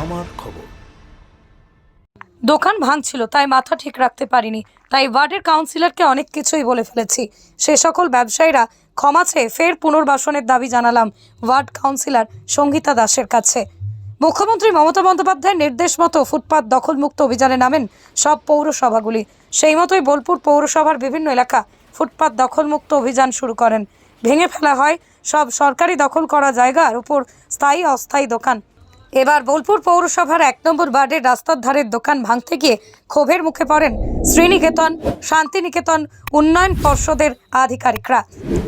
আমার খবর। দোকান ভাঙছিল, তাই মাথা ঠিক রাখতে পারিনি। তাই ওয়ার্ডের কাউন্সিলরকে অনেক কিছুই বলে ফেলেছি। সে সকল ব্যবসায়ীরা ক্ষমা চেয়ে ফের পুনর্বাসনের দাবি জানালাম ওয়ার্ড কাউন্সিলর সঙ্গীতা দাসের কাছে। মুখ্যমন্ত্রী মমতা বন্দ্যোপাধ্যায়ের নির্দেশ মতো ফুটপাত দখলমুক্ত অভিযানে নামেন সব পৌরসভাগুলি। সেই মতোই বোলপুর পৌরসভার বিভিন্ন এলাকা ফুটপাত দখলমুক্ত অভিযান শুরু করেন। ভেঙে ফেলা হয় সব সরকারি দখল করা জায়গার উপর স্থায়ী অস্থায়ী দোকান। এবার বোলপুর পৌরসভার এক নম্বর ওয়ার্ডের রাস্তার ধারের দোকান ভাঙতে গিয়ে ক্ষোভের মুখে পড়েন শ্রীনিকেতন, শান্তিনিকেতন উন্নয়ন পর্ষদের আধিকারিকরা।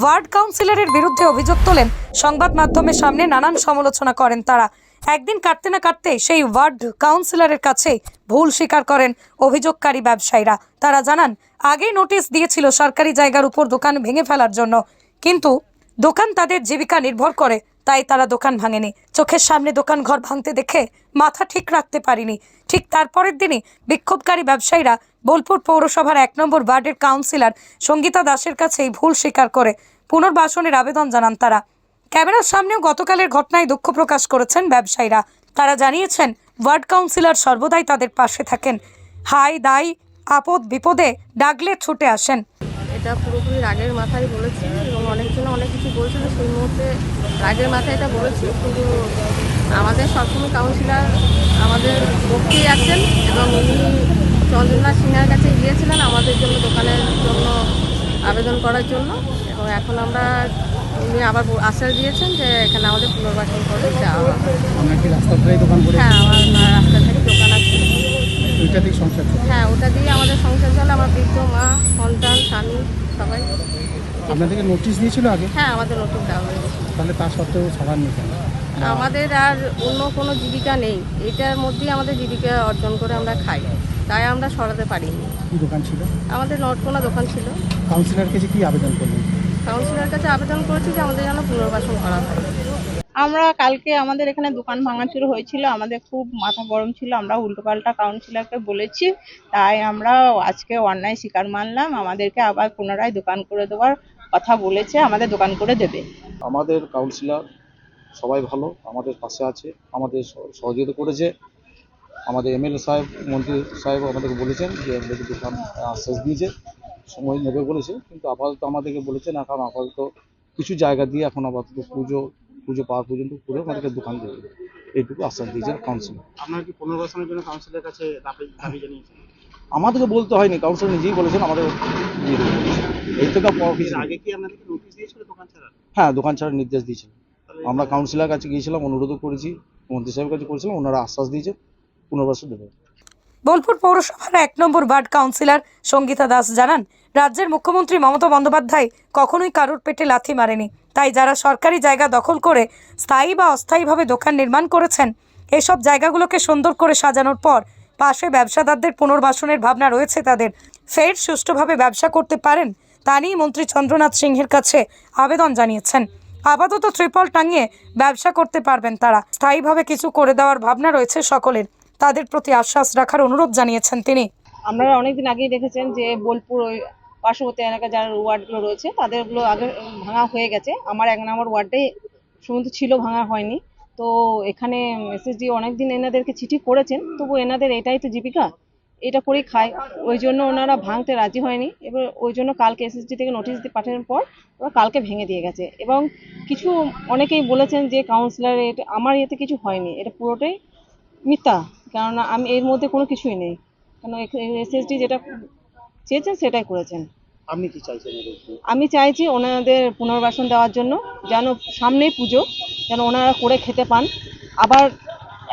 ওয়ার্ড কাউন্সিলরের বিরুদ্ধে অভিযোগ তোলেন, সংবাদ মাধ্যমের সামনে নানান সমালোচনা করেন তারা। একদিন কাটতে না কাটতে সেই ওয়ার্ড কাউন্সিলরের কাছে ভুল স্বীকার করেন অভিযোগকারী ব্যবসায়ীরা। তারা জানান, আগেই নোটিশ দিয়েছিল সরকারি জায়গার উপর দোকান ভেঙে ফেলার জন্য। কিন্তু দোকান তাদের জীবিকা নির্ভর করে। তাই তারা দোকান ভাঙেনি। চোখের সামনে দোকান ঘর ভাঙতে দেখে মাথা ঠিক রাখতে পারিনি। ঠিক তারপরের দিনই বিক্ষোভকারী ব্যবসায়ীরা বোলপুর পৌরসভার এক নম্বর ওয়ার্ডের কাউন্সিলর সঙ্গীতা দাসের কাছে এই ভুল স্বীকার করে পুনর্বাসনের আবেদন জানান তারা। ক্যামেরার সামনেও গতকালের ঘটনায় দুঃখ প্রকাশ করেছেন ব্যবসায়ীরা। তারা জানিয়েছেন, ওয়ার্ড কাউন্সিলর সর্বদাই তাদের পাশে থাকেন। হাই দাই আপদ বিপদে ডাকলে ছুটে আসেন। এটা পুরোপুরি রাগের মাথায় বলেছি এবং অনেকজন অনেক কিছু বলছিল সেই মুহূর্তে রাগের মাথায় এটা বলেছি। কিন্তু আমাদের সবসময় কাউন্সিলার আমাদের পক্ষেই আছেন এবং উনি চন্দ্রনাথ সিনহার কাছে গিয়েছিলেন আমাদের জন্য দোকানের জন্য আবেদন করার জন্য। এবং এখন আমরা উনি আবার আশ্বাস দিয়েছেন যে এখানে আমাদের পুনর্বাসন করে করে হ্যাঁ আমার রাস্তা থেকে দোকান আছে। ওইটাতেই সংসার চলে? হ্যাঁ ওটা দিয়ে আমাদের সংসার চলে। আমার বৃদ্ধ মা সন্তান স্বামী সবাই। আপনাদেরকে নোটিশ দিয়েছিল আগে? হ্যাঁ আমাদের নতুন দেওয়া হয়েছে। তাহলে তার সত্ত্বেও সবার নিতে। আমাদের আর অন্য কোনো জীবিকা নেই। এটার মধ্যেই আমাদের জীবিকা অর্জন করে আমরা খাই। তাই আমরা সরাতে পারিনি। কি দোকান ছিল? আমাদের নটকোনা দোকান ছিল। কাউন্সিলর কাছে কি আবেদন করলেন? কাউন্সিলর কাছে আবেদন করেছি যে আমাদের যেন পুনর্বাসন করা হয়। আমরা কালকে আমাদের এখানে দোকান ভাঙাচুর হয়েছিল, আমাদের খুব মাথা গরম ছিল, আমরা উল্টোপাল্টা কাউন্সিলরকে বলেছি, তাই আমরা আজকে অন্যায় শিকার মানলাম, আমাদেরকে আবার পুনরায় দোকান করে দেওয়ার কথা বলেছে, আমাদের দোকান করে দেবে। আমাদের কাউন্সিলর সবাই ভালো, আমাদের পাশে আছে, আমাদের সহ- সহযোগিতা করেছে। আমাদের এমএলএ সাহেব, মন্ত্রী সাহেব আমাদেরকে বলেছেন যে, আমাদেরকে দোকান আশ্বাস দিয়েছে, সময় নেবে বলেছে, কিন্তু আপাতত আমাদেরকে বলেছে না, কারণ আপাতত কিছু জায়গা দিয়ে এখন আপাতত পুজো পুজো পাওয়ার পর্যন্ত করে আমাদেরকে দোকান দেবে এইটুকু আশ্বাস দিয়েছে কাউন্সিলর আপনার কি পুনর্বাসনের জন্য কাউন্সিলরের কাছে দাবি দাবি জানিয়েছেন? আমাদেরকে বলতে হয়নি কাউন্সিলর নিজেই বলেছেন আমাদের দিয়ে দেবে। বলেছে। এই থেকে আর বড় কিছু না। আগে কি আপনাদেরকে নোটিশ দিয়েছিল দোকান ছাড়ার? হ্যাঁ দোকান ছাড়ার নির্দেশ দিয়েছিল। আমরা কাউন্সিলর কাছে গিয়েছিলাম অনুরোধও করেছি মন্ত্রী সাহেবের কাছে করেছিলাম ওনারা আশ্বাস দিয়েছে পুনর্বাসন দেবে। বোলপুর পৌরসভার এক নম্বর ওয়ার্ড কাউন্সিলর সঙ্গীতা দাস জানান, রাজ্যের মুখ্যমন্ত্রী মমতা বন্দ্যোপাধ্যায় কখনোই কারুর পেটে লাথি মারেনি। তাই যারা সরকারি জায়গা দখল করে স্থায়ী বা অস্থায়ীভাবে দোকান নির্মাণ করেছেন, এসব জায়গাগুলোকে সুন্দর করে সাজানোর পর পাশে ব্যবসাদারদের পুনর্বাসনের ভাবনা রয়েছে তাদের। ফের সুষ্ঠুভাবে ব্যবসা করতে পারেন তা নিয়ে মন্ত্রী চন্দ্রনাথ সিংহের কাছে আবেদন জানিয়েছেন। আপাতত ত্রিপল টাঙিয়ে ব্যবসা করতে পারবেন তারা। স্থায়ীভাবে কিছু করে দেওয়ার ভাবনা রয়েছে সকলের। তাদের প্রতি আশ্বাস রাখার অনুরোধ জানিয়েছেন তিনি। আপনারা অনেকদিন আগেই দেখেছেন যে বোলপুর ওই পার্শ্ববর্তী এলাকা যার ওয়ার্ডগুলো রয়েছে, তাদেরগুলো আগে ভাঙা হয়ে গেছে। আমার এক নম্বর ওয়ার্ডে শুধু ছিল, ভাঙা হয়নি। তো এখানে এসএসডি অনেকদিন এনাদেরকে চিঠি করেছেন, তবু এনাদের এটাই তো জীবিকা, এটা করেই খায়। ওই জন্য ওনারা ভাঙতে রাজি হয়নি। এবার ওই জন্য কালকে এসএসডি থেকে নোটিশ দিয়ে পাঠানোর পর ওরা কালকে ভেঙে দিয়ে গেছে। এবং কিছু অনেকেই বলেছেন যে কাউন্সিলর এটা, আমার ইয়েতে কিছু হয়নি, এটা পুরোটাই মিথ্যা। কেননা আমি এর মধ্যে কোনো কিছুই নেই। কেন এসএসডি যেটা চেয়েছেন সেটাই করেছেন। আপনি কি চাইছেন আমি চাইছি ওনাদের পুনর্বাসন দেওয়ার জন্য যেন সামনেই পুজো যেন ওনারা করে খেতে পান। আবার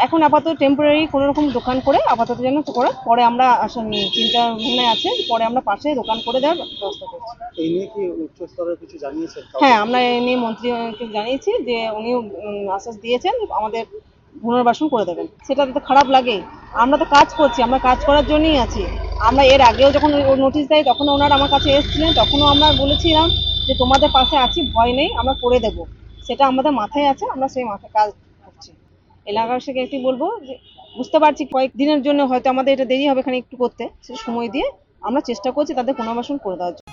এখন আপাতত টেম্পোরারি কোনো রকম দোকান করে আপাতত যেন করে পরে আমরা আসলে চিন্তা ভাবনায় আছে পরে আমরা পাশে দোকান করে দেওয়ার ব্যবস্থা করছি। এই নিয়ে কি উচ্চ স্তরের কিছু জানিয়েছেন হ্যাঁ আমরা এ নিয়ে মন্ত্রীকে জানিয়েছি যে উনি আশ্বাস দিয়েছেন আমাদের পুনর্বাসন করে দেবেন। সেটা তো খারাপ লাগে আমরা তো কাজ করছি, আমরা কাজ করার জন্যই আছি। আমরা এর আগেও যখন নোটিশ দেয় তখন ওনারা আমার কাছে এসেছিলেন, তখনও আমরা বলেছিলাম যে তোমাদের পাশে আছি, ভয় নেই, আমরা করে দেব। সেটা আমাদের মাথায় আছে, আমরা সেই মাথায় কাজ করছি। এলাকাবাসীকে একটু বলব যে, বুঝতে পারছি কয়েকদিনের জন্য হয়তো আমাদের এটা দেরি হবে এখানে একটু করতে সে সময় দিয়ে আমরা চেষ্টা করছি তাদের পুনর্বাসন করে দেওয়ার জন্য।